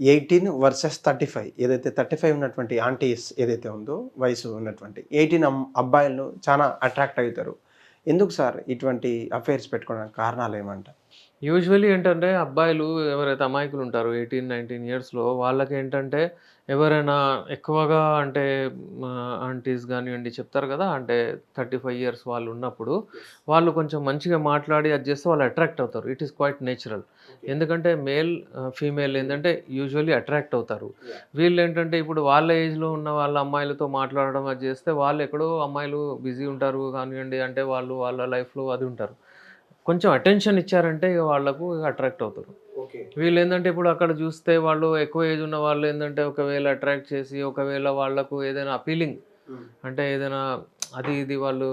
Eighteen versus thirty five. ఏదైతే thirty five ఉన్నటువంటి aunties ఏదైతే ఉందో వయసు ఉన్నటువంటి ఎయిటీన్ అబ్బాయిలు చాలా అట్రాక్ట్ అవుతారు. ఎందుకు సార్ ఇటువంటి అఫైర్స్ పెట్టుకోవడానికి కారణాలు ఏమంట యూజువల్లీ ఏంటంటే అబ్బాయిలు ఎవరైతే అమాయకులు ఉంటారో ఎయిటీన్ నైన్టీన్ ఇయర్స్లో వాళ్ళకి ఏంటంటే ఎవరైనా ఎక్కువగా అంటే ఆంటీస్ కానివ్వండి చెప్తారు కదా అంటే థర్టీ ఫైవ్ ఇయర్స్ వాళ్ళు ఉన్నప్పుడు వాళ్ళు కొంచెం మంచిగా మాట్లాడి అది చేస్తే వాళ్ళు అట్రాక్ట్ అవుతారు. ఇట్ ఈస్ క్వైట్ నేచురల్ ఎందుకంటే మేల్ ఫీమేల్ ఏంటంటే యూజువల్లీ అట్రాక్ట్ అవుతారు. వీళ్ళు ఏంటంటే ఇప్పుడు వాళ్ళ ఏజ్లో ఉన్న వాళ్ళ అమ్మాయిలతో మాట్లాడడం అది చేస్తే వాళ్ళు ఎక్కడో అమ్మాయిలు బిజీ ఉంటారు కానివ్వండి అంటే వాళ్ళు వాళ్ళ లైఫ్లో అది ఉంటారు. కొంచెం అటెన్షన్ ఇచ్చారంటే ఇక వాళ్ళకు అట్రాక్ట్ అవుతారు. వీళ్ళు ఏంటంటే ఇప్పుడు అక్కడ చూస్తే వాళ్ళు ఎక్కువ ఏజ్ ఉన్న వాళ్ళు ఏంటంటే ఒకవేళ అట్రాక్ట్ చేసి ఒకవేళ వాళ్ళకు ఏదైనా అపీలింగ్ అంటే ఏదైనా అది ఇది వాళ్ళు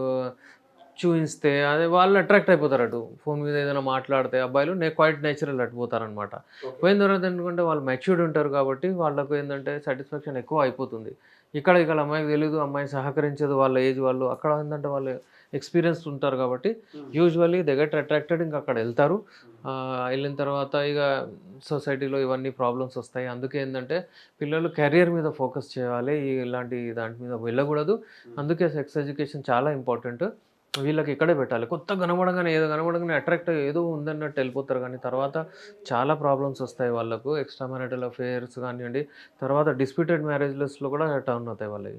చూపిస్తే అదే వాళ్ళు అట్రాక్ట్ అయిపోతారు అటు. ఫోన్ మీద ఏదైనా మాట్లాడితే అబ్బాయిలు నే క్వైట్ నేచురల్ అటు పోతారనమాట పోయిన తర్వాత ఎందుకంటే వాళ్ళు మెచ్యూర్డ్ ఉంటారు కాబట్టి వాళ్ళకు ఏంటంటే సాటిస్ఫాక్షన్ ఎక్కువ అయిపోతుంది. ఇక్కడ ఇక్కడ అమ్మాయికి తెలియదు అమ్మాయి సహకరించదు వాళ్ళ ఏజ్ వాళ్ళు. అక్కడ ఏంటంటే వాళ్ళు ఎక్స్పీరియన్స్ ఉంటారు కాబట్టి యూజువల్లీ దే గెట్ అట్రాక్టెడ్ ఇంకా అక్కడ వెళ్తారు. ఆ, వెళ్ళిన తర్వాత ఇక సొసైటీలో ఇవన్నీ ప్రాబ్లమ్స్ వస్తాయి. అందుకే ఏంటంటే పిల్లలు కెరియర్ మీద ఫోకస్ చేయాలి. ఇలాంటి దాంట్ మీద వెళ్ళకూడదు. అందుకే సెక్స్ ఎడ్యుకేషన్ చాలా ఇంపార్టెంట్ వీళ్ళకి ఇక్కడే పెట్టాలి. కొత్త కనబడగానే ఏదో కనబడగానే అట్రాక్ట్ ఏదో ఉందన్నట్టు వెళ్ళిపోతారు. కానీ తర్వాత చాలా ప్రాబ్లమ్స్ వస్తాయి వాళ్ళకు. ఎక్స్ట్రా మ్యారిటల్ అఫేర్స్ కానివ్వండి. తర్వాత డిస్ప్యూటెడ్ మ్యారేజ్లెస్లో కూడా టర్న్ అవుతాయి వాళ్ళకి